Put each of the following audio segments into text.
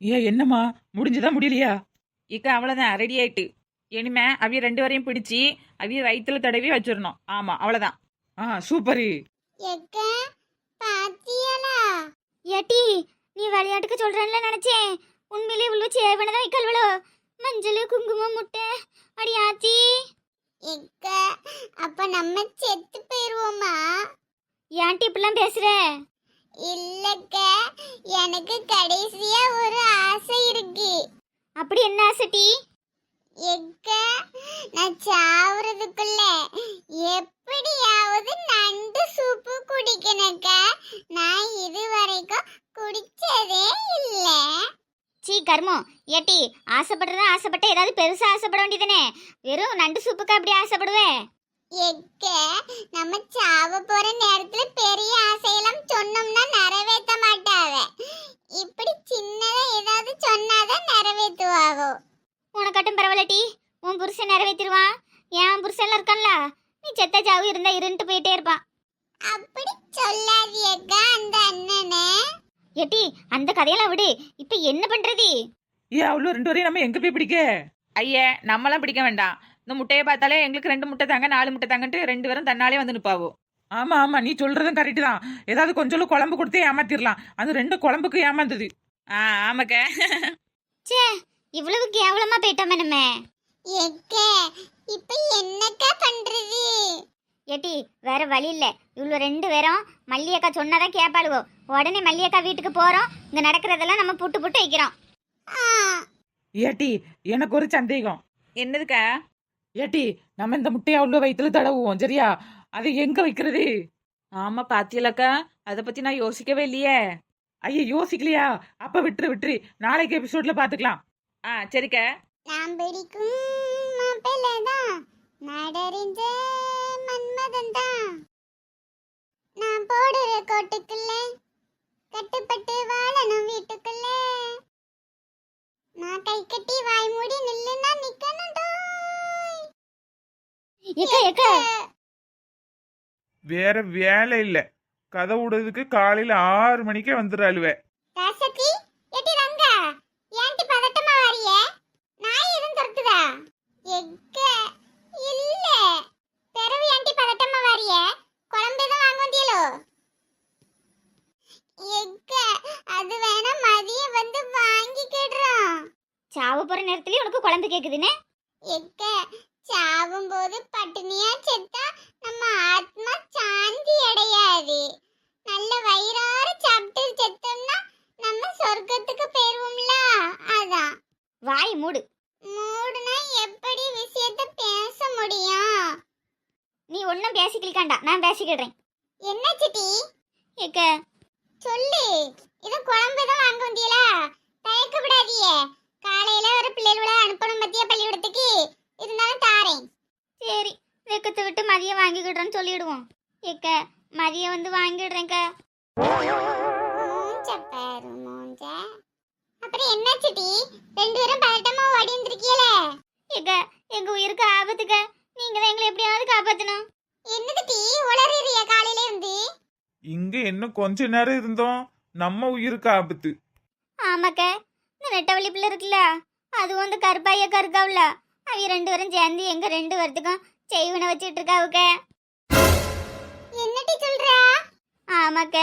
ஏன் என்னம்மா? முடிஞ்சுதா முடியலையா? இக்கா அவ்வளோதான் ரெடி ஆயிட்டு. இனிமே அவிய ரெண்டு வரையும் பிடிச்சி அவிய வயிற்றுல தடவி வச்சிடணும். ஆமா அவ்வளோதான் ஆ சூப்பரு. ஏட்டி நீ விளையாட்டுக்கு சொல்றேன்ல நினைச்சேன். உண்மையிலே இவ்வளவு சேவனை தான் இக்கல்வளோ? மஞ்சள் குங்குமம் முட்டை அடி ஆச்சி எக்க அப்ப நம்ம செத்து போயிருவோமா? ஏன்டி இப்படிலாம் பேசுற? இல்லக்க எனக்கு கடைசியா ஒரு ஆசை இருக்கு. அப்படி என்ன ஆசை டி? எக்க நான் சாவறதுக்குள்ள எப்படியாவது நண்டு சூப்பு குடிக்கணுக்க நான் இது வரைக்கும் குடிச்சதே இல்ல. சீ கர்மம் ஏட்டி ஆசைப்படுறதா ஆசைப்பட்ட ஏதாவது பெருசா ஆசைப்பட வேண்டியதானே. வெறும் நண்டு சூப்புக்கு அப்படி ஆசைப்படுவேன் எக்க நம்ம சாவ போற நேரத்துல பெரிய ஆசையெல்லாம் சொன்னோம்னா நிறைவேற்ற மாட்டாவ இப்படி சின்னதா ஏதாவது சொன்னாதான் நிறைவேற்றுவாவோ உனக்கட்டும் பரவாயில்லட்டி உன் புருஷன் நிறைவேற்றிடுவான். என் புருஷன்ல இருக்கான்ல நீ செத்த சாவு இருந்தா இருந்துட்டு போயிட்டே இருப்பான். அப்படி சொல்லாதியக்கா அந்த அண்ணனே. எட்டி அந்த கதையெல்லாம் விடு. இப்ப என்ன பண்றது? ஏன் அவ்வளோ ரெண்டு வரையும் நம்ம எங்க போய் பிடிக்க? ஐயே நம்மளாம் பிடிக்க வேண்டாம். இந்த முட்டையை பார்த்தாலே எங்களுக்கு ரெண்டு முட்டை தாங்க நாலு முட்டை தாங்கன்ட்டு ரெண்டு பேரும் தன்னாலே வந்து நிப்பாவோ. ஆமா ஆமா நீ சொல்றதும் கரெக்ட் தான். ஏதாவது கொஞ்சம் குழம்பு கொடுத்தே ஏமாத்திரலாம். அது ரெண்டு குழம்புக்கு ஏமாந்தது. ஆ ஆமாக்க. ச்சே இவ்வளவு கேவலமா போயிட்டோமே நம்ம. எக்க இப்ப என்னக்கா பண்றது? ஏட்டி வேற வழி இல்ல. இவ்வளவு ரெண்டு பேரும் மல்லியக்கா சொன்னாதான் கேப்பாளுவோ. உடனே மல்லியக்கா வீட்டுக்கு போறோம். இங்க நடக்கிறதெல்லாம் நம்ம புட்டு புட்டு வைக்கிறோம். ஏட்டி எனக்கு ஒரு சந்தேகம். என்னதுக்கா? ஏட்டி நம்ம இந்த முட்டையை அவ்வளோ வயிற்றுல தடவுவோம் சரியா? அது எங்க வைக்கிறது? ஆமா பாத்தியலக்கா. அதை பத்தி நான் யோசிக்கவே இல்லையே. ஐயா யோசிக்கலையா? அப்ப விட்டுரு விட்டுரு. நாளைக்கு எபிசோட்ல பாத்துக்கலாம். ஆ சரிக்க. நாம் பிடிக்கும் மாப்பிள்ளை தான் நடறிஞ்ச மன்மதன் தான் நான் போடுற கோட்டுக்குள்ள கட்டுப்பட்டு வாழணும் வீட்டுக்குள்ள. நான் கை கட்டி வாய் மூடி நில்லுன்னா நிக்கணும் வேற வேலை இல்ல. கதை விடுறதுக்கு காலையில ஆறு மணிக்கே வந்துடுறாளுவே ராசத்தி எட்டி ரங்கா ஏன்டி பதட்டமா வாரியே நாய் எதுவும் துரத்துதா எக்க இல்ல பிறவு ஏன்டி பதட்டமா வாரியே குழம்பு எதுவும் வாங்க வந்தியலோ எக்க அது வேணா மதியம் வந்து வாங்கிக்கிடுறோம் சாவு போற நேரத்துலயும் உனக்கு குழம்பு கேக்குதுன்னு? எக்க சாவும் போது பட்டினியா செத்தா நம்ம ஆத்மா சாந்தி அடையாது. நல்ல வயிறார சாப்பிட்டு செத்தோம்னா நம்ம சொர்க்கத்துக்கு போயிருவோம்ல அதான். வாய் மூடு. மூடுனா எப்படி விஷயத்த பேச முடியும்? நீ ஒன்னும் பேசிக்கலிக்காண்டா நான் பேசிக்கிடுறேன். என்ன சிட்டி ஏக்க. சொல்லு. இது குழம்பு தான் வாங்க வந்தியலா. தயக்கப்படாதியே காலையில மதியம் வாங்கிக்கிடுறேன்னு சொல்லிடுவோம். ஏக்க மதியம் வந்து வாங்கிடுறேங்க அப்புறம் என்ன சிட்டி ரெண்டு பேரும் பதட்டமா ஓடி வந்திருக்கீல ஏக்க எங்க உயிருக்கு ஆபத்துக்க? நீங்க தான் எங்களை எப்படியாவது காப்பாத்தணும். என்னது டீ? உளறிறிய காலையில இருந்து இங்க இன்னும் கொஞ்ச நேரம் இருந்தோம். நம்ம உயிருக்கு ஆபத்து. ஆமாக்க இந்த நெட்டவள்ளி பிள்ளை இருக்குல்ல அதுவும் அந்த கருப்பாய கருக்காவுல அவங்க ரெண்டு பேரும் சேர்ந்து எங்க ரெண்டு பேர்த்துக்கும் செய்வனை வச்சிட்டு இருக்காவுக்க என்னடி சொல்றா? ஆமாக்க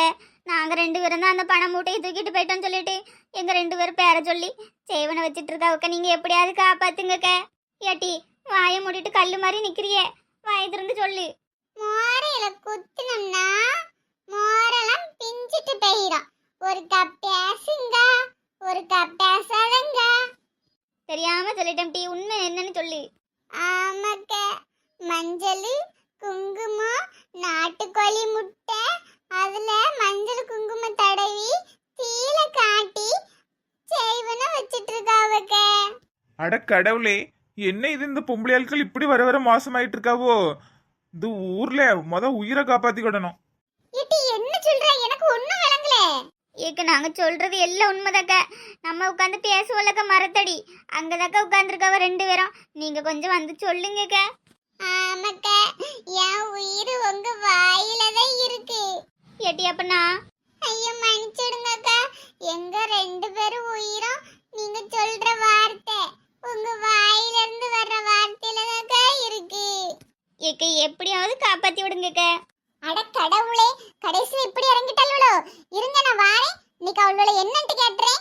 நாங்க ரெண்டு பேரும் தான் அந்த பணம் மூட்டையை தூக்கிட்டு போயிட்டோம் சொல்லிட்டு எங்க ரெண்டு பேரும் பேர சொல்லி செய்வனை வச்சிட்டு இருக்காவுக்க நீங்க எப்படியாவது காப்பாத்துங்கக்க. ஏட்டி வாயை மூடிட்டு கல்லு மாதிரி நிக்கிறியே. வாயை திறந்து சொல்லு. மோரையில குத்துனோம்னா மோரெல்லாம் பிஞ்சிட்டு போயிடும். ஒரு கப் பேசுங்க ஒரு கப் பேசாதங்க. தெரியாம சொல்லிட்டேன் டீ உண்மை என்னன்னு சொல்லு ஆமாக்க மஞ்சள் குங்குமம் நாட்டுக்கோழி முட்டை அதுல மஞ்சள் குங்குமம் தடவி தீல காட்டி செய்வன வச்சிட்டு இருக்காவக்க அட கடவுளே என்ன இது இந்த பொம்பளை ஆட்கள் இப்படி வர வர மோசமாயிட்டு இருக்காவோ இது ஊர்ல மொத உயிரை காப்பாத்திக்கிடணும் இட்டி என்ன சொல்ற? எனக்கு ஒண்ணும் விளங்கல. ஏக்க நாங்க சொல்றது எல்லாம் உண்மைதாக்க. நம்ம உட்காந்து பேசுவோம்லக்க மரத்தடி. அங்கதாக்க உட்காந்துருக்கவ ரெண்டு பேரும். நீங்க கொஞ்சம் வந்து சொல்லுங்கக்க. ஆமாக்க என் உயிர் உங்க வாயில தான் இருக்கு எட்டி அப்பனா ஐயோ மன்னிச்சிடுங்கக்கா. எங்க ரெண்டு பேரும் உயிரும் எக்க எப்படியாவது காப்பாத்தி விடுங்க அட கடவுளே கடைசியில் இப்படி இறங்கிட்டாளோ இருங்க நான் வாரேன். இன்னைக்கு அவளோட என்னன்ட்டு கேட்டுறேன்.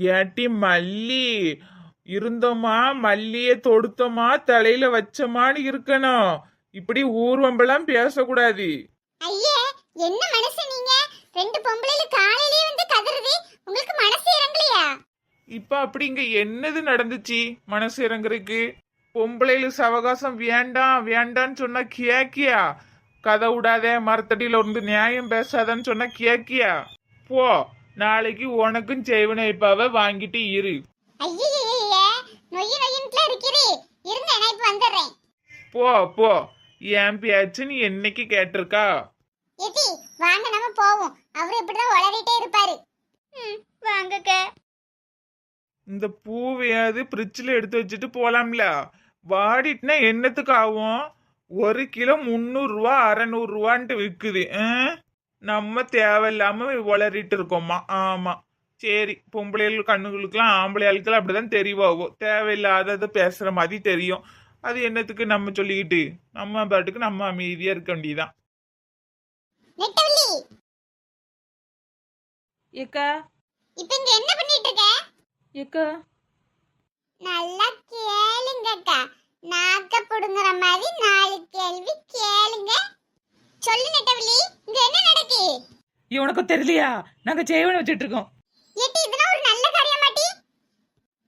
ஏட்டி மல்லி. இருந்தோமா? மல்லிய தொடுத்தோமா? தலையில வச்சோமான்னு இருக்கணும். இப்படி ஊர்வம்பெல்லாம் பேசக்கூடாது. ஐயே என்ன மனசு நீங்க? ரெண்டு பொம்பளைல காலையிலேயே வந்து கதறுது. உங்களுக்கு மனசு இறங்கலையா? இப்ப அப்படி இங்க என்னது நடந்துச்சு மனசு இறங்குறதுக்கு? பொம்பளைல சவகாசம் வேண்டாம் வேண்டான்னு சொன்னா கேக்கியா? கதை விடாத மரத்தடியில இருந்து நியாயம் பேசாதன்னு சொன்னா கேக்கியா? போ நாளைக்கு உனக்கும் செய்வன இப்பாவ வாங்கிட்டு இரு. போ போ. என் பேச்சு நீ என்னைக்கு கேட்டிருக்கா? எதி வாங்க நம்ம போவோம். அவர் இப்படிதான் உளறிட்டே இருப்பாரு. வாங்கக்க. இந்த பூவையாவது ஃப்ரிட்ஜில் எடுத்து வச்சுட்டு போலாம்ல? வாடிட்டுனா என்னத்துக்கு ஆகும்? ஒரு கிலோ முந்நூறுரூவா அறநூறுரூவான்ட்டு விற்குது நம்ம தேவையில்லாம வளரிட்டு இருக்கோமா ஆமாம் சரி பொம்பளைகள் கண்ணுகளுக்கெல்லாம் ஆம்பளை ஆளுக்கெல்லாம் அப்படிதான் தெரியவாவோ தேவையில்லாததை பேசுகிற மாதிரி தெரியும். அது என்னத்துக்கு நம்ம சொல்லிக்கிட்டு? நம்ம பாட்டுக்கு நம்ம அமைதியாக இருக்க வேண்டியதான் நெட்டவள்ளி ஏக்கா. இப்ப இங்க என்ன பண்ணிட்டு இருக்க? ஏக்கா. நல்லா கேளுங்கக்கா. நாக்க புடுங்குற மாதிரி நாலு கேள்வி கேளுங்க. சொல்லு நெட்டவள்ளி இங்க என்ன நடக்கு? இவனுக்கும் தெரியலையா? நாங்க செய்வன வச்சுட்டு இருக்கோம். ஏட்டி இதெல்லாம் ஒரு நல்ல காரியம் மாட்டி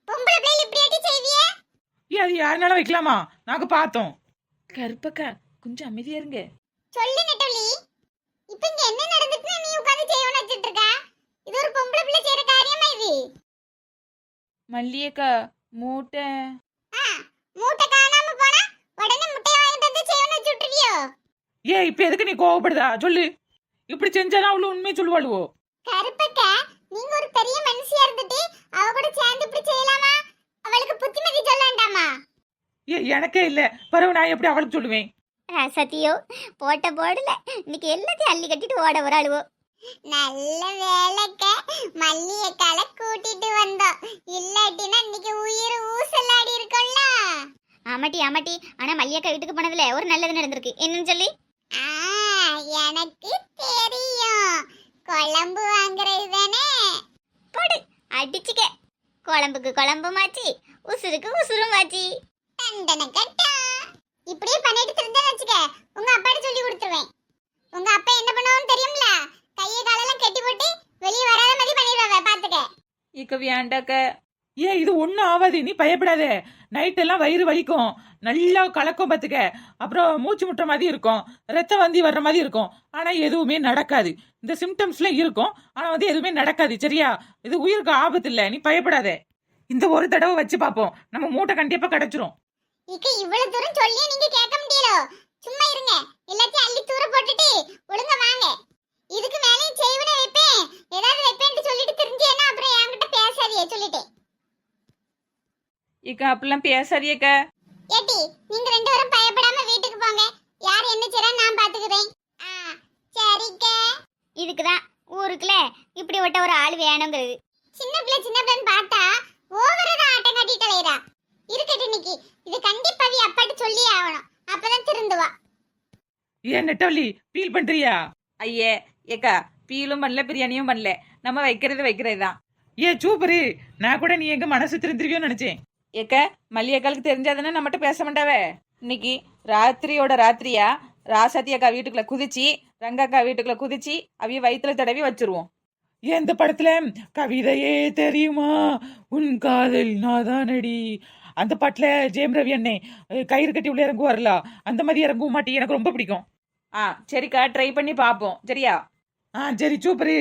பொம்பளை பிள்ளைல இப்படி ஏட்டி செய்வியே? ஏன் அது யாருனாலும் வைக்கலாமா? நாங்க பார்த்தோம். கருப்பக்கா கொஞ்சம் அமைதியா இருங்க. சொல்லு நெட்டவள்ளி இப்ப இங்க என்ன நடந்துட்டு நீ உட்கார்ந்து செய்வன வச்சிட்டு இருக்க? இது ஒரு பொம்பளை பிள்ளை செய்யற காரியமா இது? மல்லியக்கா மூட்டை. ஆ, மூட்டை காணாம போனா உடனே முட்டையை வாங்கிட்டு வந்து செய்வன வச்சு விட்டுருவியோ? ஏன் இப்ப எதுக்கு நீ கோவப்படுதா? சொல்லு. இப்படி செஞ்சாதான் அவ்வளவு உண்மையை சொல்லுவாளுவோ? கருப்பக்க நீங்க ஒரு பெரிய மனுஷியா இருந்துட்டு அவ கூட சேர்ந்து இப்படி செய்யலாமா? அவளுக்கு புத்திமதி சொல்ல வேண்டாமா? ஏ எனக்கே இல்ல. பிறகு நான் எப்படி அவளுக்கு சொல்லுவேன்? சத்தியோ போட்ட போடல. இன்னைக்கு எல்லாத்தையும் அள்ளி கட்டிட்டு ஓட ஒரு அழுவோ நல்ல வேலைக்க மல்லியக்கால கூட்டிட்டு வந்தோம். இல்லாட்டினா இன்னைக்கு உயிர் ஊசலாடி இருக்கும்ல. ஆமாட்டி ஆமாட்டி. ஆனா மல்லியக்கா வீட்டுக்கு போனதுல ஒரு நல்லது நடந்திருக்கு. என்னன்னு சொல்லி? எனக்கு தெரியும். குழம்பு வாங்குறது தானே. போடு. அடிச்சுக்க. குழம்புக்கு குழம்பு மாச்சி உசுருக்கு உசுரும் மாச்சி. தண்டனை கட்டா இப்படியே பண்ணிட்டு திருந்தேன்னு வச்சுக்க. உங்க அப்பாட்ட சொல்லி கொடுத்துருவேன். உங்க அப்பா என்ன பண்ணுவான்னு தெரியும்ல? கையை காலெல்லாம் கட்டி போட்டு வெளியே வராத மாதிரி பண்ணிடுவாங்க பாத்துக்க இக்க வேண்டாக்க ஏன் இது ஒண்ணும் ஆகாது நீ பயப்படாத. நைட் எல்லாம் வயிறு வலிக்கும். நல்லா கலக்கும் பார்த்துக்க. அப்புறம் மூச்சு முட்டுற மாதிரி இருக்கும். ரத்த வந்தி வர்ற மாதிரி இருக்கும். ஆனா எதுவுமே நடக்காது. இந்த சிம்டம்ஸ்லாம் இருக்கும். ஆனா வந்து எதுவுமே நடக்காது சரியா? இது உயிருக்கு ஆபத்து இல்ல. நீ பயப்படாத. இந்த ஒரு தடவை வச்சு பார்ப்போம். நம்ம மூட்டை கண்டிப்பா கிடைச்சிரும். இக்க இவ்வளவு தூரம் சொல்லி நீங்க கேட்க முடியல? சும்மா இருங்க. எல்லாத்தையும் அள்ளி தூர போட்டுட்டு ஒழுங்கா வாங்க. இதுக்கு மேலேயும் செய்வன வைப்பேன். ஏதாவது வைப்பேன்னு சொல்லிட்டு தெரிஞ்சேன்னா அப்புறம் என்கிட்ட பேசாதீங்க சொல்லிட்டேன். இக்க அப்படிலாம் பேசாதியக்கா ஏட்டி நீங்க ரெண்டு பேரும் பயப்படாம வீட்டுக்கு போங்க. யார் என்ன செய்றா நான் பாத்துக்கிறேன். ஆ சரிக்க. இதுக்குதான் ஊருக்குள்ள இப்படி ஒட்ட ஒரு ஆள் வேணுங்கிறது. சின்ன பிள்ளை சின்ன பிள்ளைன்னு பார்த்தா ஓவரா தான் ஆட்டம் கட்டிட்டு அலையறா இருக்கட்டும் இன்னைக்கு. இது கண்டிப்பா அவ அப்பாட்ட சொல்லி ஆகணும். அப்பதான் திருந்துவா. ஏன் நெட்டவள்ளி ஃபீல் பண்றியா? ஐயே ஏக்கா பீலும் பண்ணல பிரியாணியும் பண்ணல. நம்ம வைக்கிறது வைக்கிறது தான் ஏன் சூப்பரு. நான் கூட நீ எங்க மனசு திருந்திருவியோன்னு நினைச்சேன். ஏக்க மல்லியக்காளுக்கு தெரிஞ்சாதானே நம்மகிட்ட பேச மாட்டாவே? இன்னைக்கு ராத்திரியோட ராத்திரியா ராசாத்தி அக்கா வீட்டுக்குள்ள குதிச்சு ரங்கக்கா வீட்டுக்குள்ள குதிச்சு அவிய வயித்துல தடவி வச்சிருவோம். இந்த படத்துல கவிதையே தெரியுமா? உன் காதல் நாதானடி. அந்த பாட்டுல ஜெயம் ரவி அண்ணே கயிறு கட்டி உள்ள இறங்குவார்ல அந்த மாதிரி இறங்கவும் மாட்டேன். எனக்கு ரொம்ப பிடிக்கும். ஆ சரிக்கா ட்ரை பண்ணி பார்ப்போம். சரியா? ஆ சரி சூப்பரு.